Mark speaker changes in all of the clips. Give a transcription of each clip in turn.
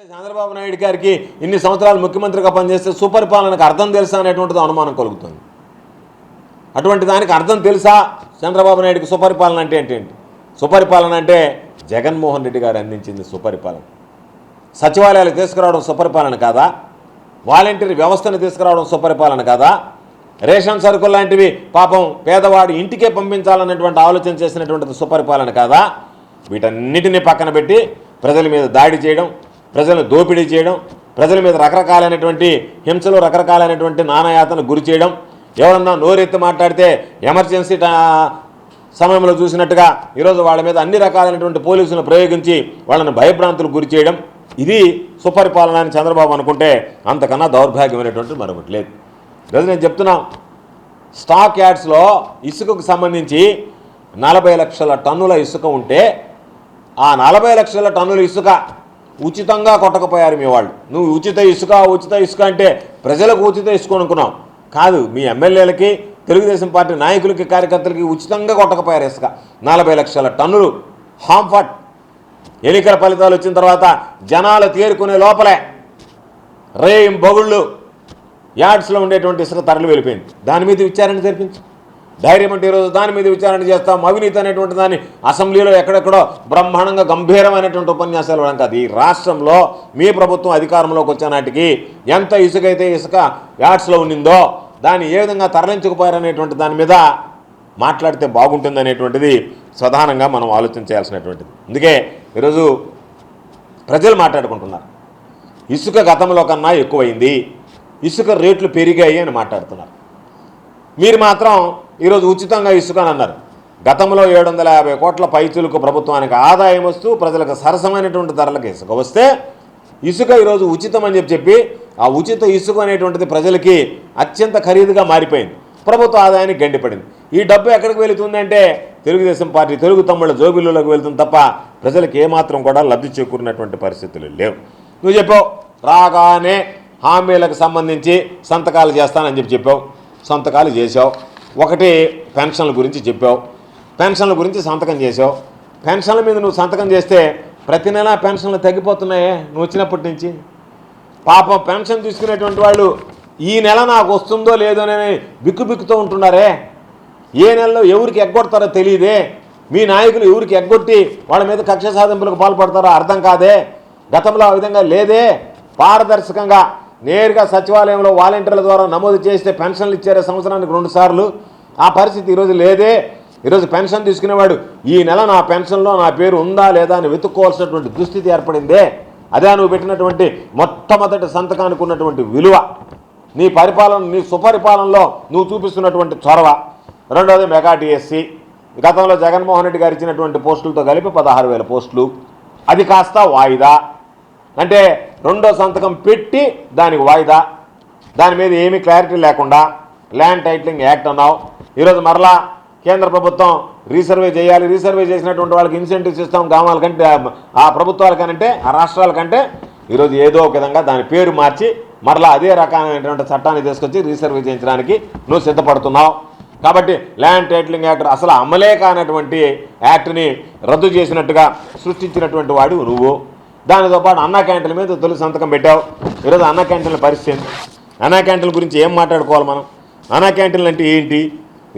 Speaker 1: అంటే చంద్రబాబు నాయుడు గారికి ఇన్ని సంవత్సరాలు ముఖ్యమంత్రిగా పనిచేస్తే సుపరిపాలనకు అర్థం తెలుసా అనేటువంటిది అనుమానం కలుగుతుంది. అటువంటి దానికి అర్థం తెలుసా? చంద్రబాబు నాయుడుకి సుపరిపాలన అంటే ఏంటేంటి సుపరిపాలన అంటే జగన్మోహన్ రెడ్డి గారు అందించింది సుపరిపాలన. సచివాలయాలు తీసుకురావడం సుపరిపాలన కాదా? వాలంటీర్ వ్యవస్థను తీసుకురావడం సుపరిపాలన కాదా? రేషన్ సరుకులు లాంటివి పాపం పేదవాడు ఇంటికే పంపించాలన్నటువంటి ఆలోచన చేసినటువంటిది సుపరిపాలన కాదా? వీటన్నిటిని పక్కన పెట్టి ప్రజల మీద దాడి చేయడం ప్రజలను దోపిడీ చేయడం ప్రజల మీద రకరకాలైనటువంటి హింసలు రకరకాలైనటువంటి నానాయాతను గురి చేయడం ఎవరన్నా నోరెత్తి మాట్లాడితే ఎమర్జెన్సీ సమయంలో చూసినట్టుగా ఈరోజు వాళ్ళ మీద అన్ని రకాలైనటువంటి పోలీసులను ప్రయోగించి వాళ్ళని భయభ్రాంతులకు గురి చేయడం ఇది సుపరిపాలన అని చంద్రబాబు అనుకుంటే అంతకన్నా దౌర్భాగ్యమైనటువంటి మరొకటి లేదు. ఈరోజు నేను చెప్తున్నా స్టాక్ యార్డ్స్లో ఇసుకకు సంబంధించి నలభై లక్షల టన్నుల ఇసుక ఉంటే ఆ నలభై లక్షల టన్నుల ఇసుక ఉచితంగా కొట్టకపోయారు మీ వాళ్ళు. నువ్వు ఉచిత ఇసుక ఉచిత ఇసుక అంటే ప్రజలకు ఉచిత ఇసుక అనుకున్నావు. కాదు మీ ఎమ్మెల్యేలకి తెలుగుదేశం పార్టీ నాయకులకి కార్యకర్తలకి ఉచితంగా కొట్టకపోయారు ఇసుక. నలభై లక్షల టన్నులు హాంఫట్ ఎన్నికల ఫలితాలు వచ్చిన తర్వాత జనాలు తేరుకునే లోపలే రేం బగుళ్ళు యాడ్స్లో ఉండేటువంటి ఇసుక తరలి వెళ్ళిపోయింది. దాని మీద విచారణ జరిపించు. ధైర్యం అంటే ఈరోజు దాని మీద విచారణ చేస్తాం. అవినీతి అనేటువంటి దాన్ని అసెంబ్లీలో ఎక్కడెక్కడో బ్రహ్మాండంగా గంభీరమైనటువంటి ఉపన్యాసాలు ఇవ్వడం కాదు. ఈ రాష్ట్రంలో మీ ప్రభుత్వం అధికారంలోకి వచ్చే నాటికి ఎంత ఇసుక అయితే ఇసుక యాడ్స్లో ఉండిందో దాన్ని ఏ విధంగా తరలించకపోయారనేటువంటి దాని మీద మాట్లాడితే బాగుంటుంది అనేటువంటిది ప్రధానంగా మనం ఆలోచన చేయాల్సినటువంటిది. అందుకే ఈరోజు ప్రజలు మాట్లాడుకుంటున్నారు. ఇసుక గతంలో కన్నా ఎక్కువైంది. ఇసుక రేట్లు పెరిగాయి అని మాట్లాడుతున్నారు. మీరు మాత్రం ఈరోజు ఉచితంగా ఇసుక అని అన్నారు గతంలో ఏడు వందల యాభై కోట్ల పైచులకు ప్రభుత్వానికి ఆదాయం వస్తూ ప్రజలకు సరసమైనటువంటి ధరలకు ఇసుక వస్తే ఇసుక ఈరోజు ఉచితం అని చెప్పి చెప్పి ఆ ఉచిత ఇసుక అనేటువంటిది ప్రజలకి అత్యంత ఖరీదుగా మారిపోయింది. ప్రభుత్వ ఆదాయానికి గండిపడింది. ఈ డబ్బు ఎక్కడికి వెళుతుందంటే తెలుగుదేశం పార్టీ తెలుగు తమ్ముళ్ళ జోబిల్లులోకి వెళ్తుంది తప్ప ప్రజలకు ఏమాత్రం కూడా లబ్ధి చేకూరినటువంటి పరిస్థితులు లేవు. నువ్వు చెప్పావు రాగానే హామీలకు సంబంధించి సంతకాలు చేస్తానని చెప్పి చెప్పావు. సంతకాలు చేసావు ఒకటి పెన్షన్ల గురించి చెప్పావు. పెన్షన్ల గురించి సంతకం చేసావు పెన్షన్ల మీద నువ్వు సంతకం చేస్తే ప్రతి నెల పెన్షన్లు తగ్గిపోతున్నాయే నువ్వు వచ్చినప్పటి నుంచి. పాపం పెన్షన్ తీసుకునేటువంటి వాళ్ళు ఈ నెల నాకు వస్తుందో లేదో అని బిక్కు బిక్కుతూ ఉంటున్నారే. ఏ నెలలో ఎవరికి ఎగ్గొడతారో తెలియదే. మీ నాయకులు ఎవరికి ఎగ్గొట్టి వాళ్ళ మీద కక్ష సాధింపులకు పాల్పడతారో అర్థం కాదే. గతంలో ఆ విధంగా లేదే. పారదర్శకంగా నేరుగా సచివాలయంలో వాలంటీర్ల ద్వారా నమోదు చేస్తే పెన్షన్లు ఇచ్చారే సంవత్సరానికి రెండు సార్లు. ఆ పరిస్థితి ఈరోజు లేదే. ఈరోజు పెన్షన్ తీసుకునేవాడు ఈ నెల నా పెన్షన్లో నా పేరు ఉందా లేదా అని వెతుక్కోవాల్సినటువంటి దుస్థితి ఏర్పడిందే. అదే నువ్వు పెట్టినటువంటి మొట్టమొదటి సంతకానికి ఉన్నటువంటి విలువ. నీ పరిపాలన నీ సుపరిపాలనలో నువ్వు చూపిస్తున్నటువంటి చొరవ. రెండవది మెగా డిఎస్సి గతంలో జగన్మోహన్ రెడ్డి గారు ఇచ్చినటువంటి పోస్టులతో కలిపి పదహారు వేల పోస్టులు. అది కాస్త వాయిదా. అంటే రెండో సంతకం పెట్టి దానికి వాయిదా. దాని మీద ఏమీ క్లారిటీ లేకుండా ల్యాండ్ టైటిలింగ్ యాక్ట్ అన్నావు. ఈరోజు మరలా కేంద్ర ప్రభుత్వం రీసర్వే చేయాలి. రీసర్వే చేసినటువంటి వాళ్ళకి ఇన్సెంటివ్స్ ఇస్తాం గ్రామాల కంటే ఆ ప్రభుత్వాల కంటే ఆ రాష్ట్రాల కంటే ఈరోజు ఏదో ఒక విధంగా దాని పేరు మార్చి మరలా అదే రకమైనటువంటి చట్టాన్ని తీసుకొచ్చి రీసర్వే చేయించడానికి నువ్వు సిద్ధపడుతున్నావు. కాబట్టి ల్యాండ్ టైటిలింగ్ యాక్ట్ అసలు అమలే కానటువంటి యాక్ట్ని రద్దు చేసినట్టుగా సృష్టించినటువంటి వాడు నువ్వు. దానితో పాటు అన్నా క్యాంటీన్ల మీద తొలి సంతకం పెట్టావు. ఈరోజు అన్నా క్యాంటీన్ల పరిస్థితి ఏంటి? అన్నా క్యాంటీన్ల గురించి ఏం మాట్లాడుకోవాలి మనం? అన్నా క్యాంటీన్లు అంటే ఏంటి?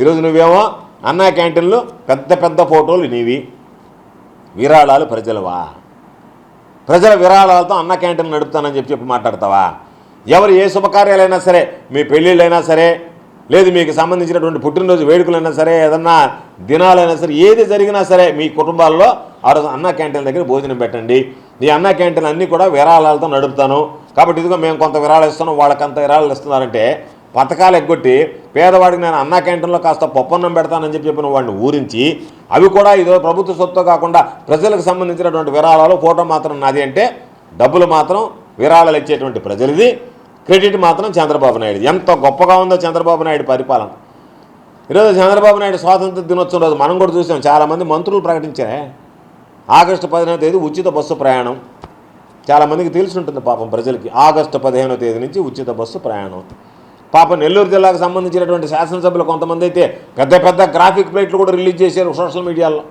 Speaker 1: ఈరోజు నువ్వేమో అన్నా క్యాంటీన్లు పెద్ద పెద్ద ఫోటోలు నీవి. విరాళాలు ప్రజలవా? ప్రజల విరాళాలతో అన్న క్యాంటీన్ నడుపుతానని చెప్పి చెప్పి మాట్లాడతావా? ఎవరు ఏ శుభకార్యాలైనా సరే మీ పెళ్ళిళ్ళైనా సరే లేదు మీకు సంబంధించినటువంటి పుట్టినరోజు వేడుకలైనా సరే ఏదన్నా దినాలైనా సరే ఏది జరిగినా సరే మీ కుటుంబాల్లో ఆ రోజు అన్న క్యాంటీన్ దగ్గర భోజనం పెట్టండి. నీ అన్న క్యాంటీన్ అన్నీ కూడా విరాళాలతో నడుపుతాను. కాబట్టి ఇదిగో మేము కొంత విరాళాలు ఇస్తున్నాం వాళ్ళకంత విరాళాలు ఇస్తున్నారంటే పథకాలు ఎగ్గొట్టి పేదవాడికి నేను అన్న క్యాంటీన్లో కాస్త పప్పన్నం పెడతానని చెప్పి చెప్పిన వాడిని ఊరించి అవి కూడా ఇదో ప్రభుత్వ సొత్తు కాకుండా ప్రజలకు సంబంధించినటువంటి విరాళాలు ఫోటో మాత్రం నాది అంటే డబ్బులు మాత్రం విరాళాలు ఇచ్చేటువంటి ప్రజలది. క్రెడిట్ మాత్రం చంద్రబాబు నాయుడు ఎంత గొప్పగా ఉందో చంద్రబాబు నాయుడు పరిపాలన. ఈరోజు చంద్రబాబు నాయుడు స్వాతంత్ర దినోత్సవం రోజు మనం కూడా చూసాం. చాలామంది మంత్రులు ప్రకటించారే. ఆగస్టు పదిహేనవ తేదీ ఉచిత బస్సు ప్రయాణం. చాలామందికి తెలిసి ఉంటుంది పాపం ప్రజలకి. ఆగస్టు పదిహేనవ తేదీ నుంచి ఉచిత బస్సు ప్రయాణం. పాపం నెల్లూరు జిల్లాకు సంబంధించినటువంటి శాసనసభ్యులు కొంతమంది అయితే పెద్ద పెద్ద గ్రాఫిక్ ప్లేట్లు కూడా రిలీజ్ చేశారు సోషల్ మీడియాలో.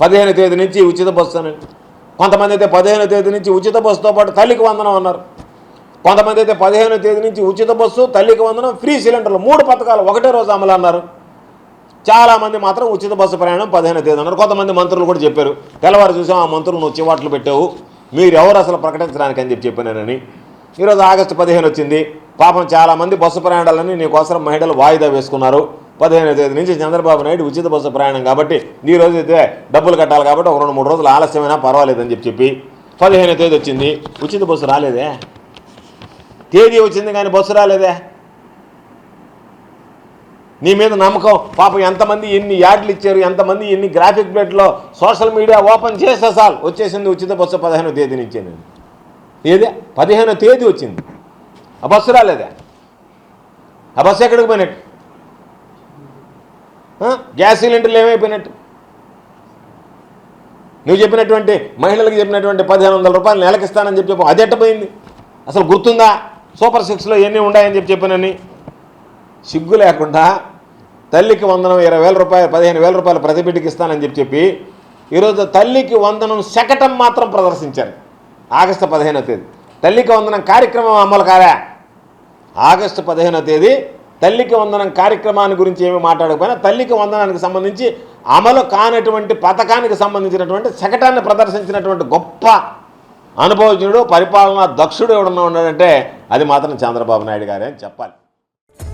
Speaker 1: పదిహేను తేదీ నుంచి ఉచిత బస్సు అని. కొంతమంది అయితే పదిహేను తేదీ నుంచి ఉచిత బస్సుతో పాటు తల్లికి వందనం అన్నారు. కొంతమంది అయితే పదిహేనో తేదీ నుంచి ఉచిత బస్సు తల్లికి వందనం ఫ్రీ సిలిండర్లు మూడు పథకాలు ఒకటే రోజు అమలు అన్నారు. చాలామంది మాత్రం ఉచిత బస్సు ప్రయాణం పదిహేను తేదీ అన్నారు కొంతమంది మంత్రులు కూడా చెప్పారు తెల్లవారు చూసాం ఆ మంత్రులు నువ్వు చివాట్లు పెట్టావు మీరు ఎవరు అసలు ప్రకటించడానికి అని చెప్పి చెప్పినానని ఈరోజు ఆగస్టు పదిహేను వచ్చింది పాపం చాలామంది బస్సు ప్రయాణాలని నీకోసం మహిళలు వాయిదా వేసుకున్నారు. పదిహేను తేదీ నుంచి చంద్రబాబు నాయుడు ఉచిత బస్సు ప్రయాణం కాబట్టి ఈ రోజు అయితే డబ్బులు కట్టాలి కాబట్టి ఒక రెండు మూడు రోజులు ఆలస్యమైనా పర్వాలేదని చెప్పి చెప్పి పదిహేను తేదీ వచ్చింది. ఉచిత బస్సు రాలేదే? తేదీ వచ్చింది కానీ బస్సు రాలేదే? నీ మీద నమ్మకం. పాపం ఎంతమంది ఎన్ని యాడ్లు ఇచ్చారు ఎంతమంది ఎన్ని గ్రాఫిక్ ప్లేట్లో సోషల్ మీడియా ఓపెన్ చేస్తే సార్ వచ్చేసింది ఉచిత బస్సు పదిహేనో తేదీ నుంచే నేను ఏదే? పదిహేనో తేదీ వచ్చింది. ఆ బస్సు రాలేదే? ఆ బస్సు ఎక్కడికి పోయినట్టు? గ్యాస్ సిలిండర్లు ఏమైపోయినట్టు? నువ్వు చెప్పినటువంటి మహిళలకు చెప్పినటువంటి పదిహేను వందల రూపాయలు నెలకిస్తానని చెప్పి చెప్పావు అది ఎట్టపోయింది అసలు గుర్తుందా? సూపర్ సిక్స్లో ఎన్ని ఉన్నాయని చెప్పి చెప్పానని? సిగ్గు లేకుండా తల్లికి వందనం ఇరవై వేల రూపాయలు పదిహేను వేల రూపాయలు ప్రతి బిడ్డకి ఇస్తానని చెప్పి చెప్పి ఈరోజు తల్లికి వందనం శకటం మాత్రం ప్రదర్శించారు. ఆగస్టు పదిహేనో తేదీ. తల్లికి వందనం కార్యక్రమం అమలు కాదా? ఆగస్టు పదిహేనో తేదీ తల్లికి వందనం కార్యక్రమాన్ని గురించి ఏమి మాట్లాడకపోయినా తల్లికి వందనానికి సంబంధించి అమలు కానటువంటి పథకానికి సంబంధించినటువంటి శకటాన్ని ప్రదర్శించినటువంటి గొప్ప అనుభవజ్ఞుడు పరిపాలనా దక్షుడు ఎవడన్నా ఉన్నాడంటే అది మాత్రం చంద్రబాబు నాయుడు గారే అని చెప్పాలి.